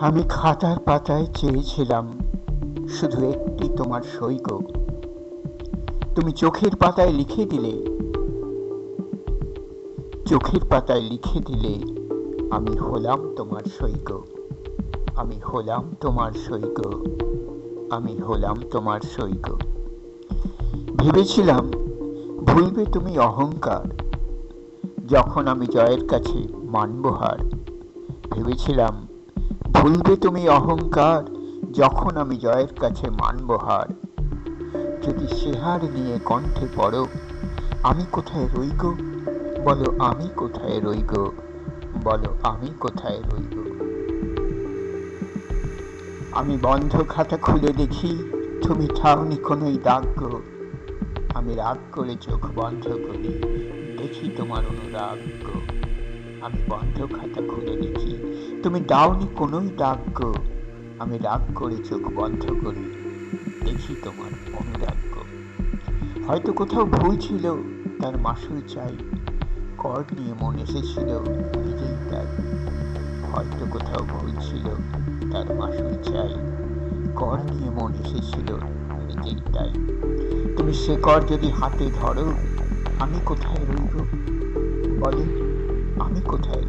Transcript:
আমি খাতার পাতায় চেয়েছিলাম শুধু একটি তোমার সৈক তুমি চোখের পাতায় লিখে দিলে। চোখের পাতায় লিখে দিলে, আমি হলাম তোমার সৈক আমি হলাম তোমার সৈক আমি হলাম তোমার সৈক ভেবেছিলাম, ভুলবে তুমি অহংকার। যখন আমি জয়ের কাছে মানবহার ভেবেছিলাম ভুলবে তুমি অহংকার, যখন আমি জয়ের কাছে মানব হার। যদি সেহার নিয়ে কণ্ঠে পড়ো, আমি কোথায় রই গো বলো, আমি কোথায় রই গো বলো, আমি কোথায় রই গো আমি বন্ধ খাতা খুলে দেখি, তুমি ঠাউনি কোনোই দাগ গো আমি রাগ করে চোখ বন্ধ করি, দেখি তোমার অনুরাগ গো আমি বন্ধ খাতা খুলে দেখি। তুমি দাওনি কোনোই দাগ গো? আমি রাগ করে চোখ বন্ধ করি। দেখি তোমার অনুরাগ গো। হয়তো কোথাও ভুল ছিল, তার মাসুল চাই। কর নিয়ে মন এসেছিল, নিজেই তাই। হয়তো কোথাও ভুল ছিল, তার মাসুল চাই। কর নিয়ে মন এসেছিল, নিজেই তাই। তুমি সে কর যদি হাতে ধরো, আমি কোথায় রইব? বলো। আমি কোথায়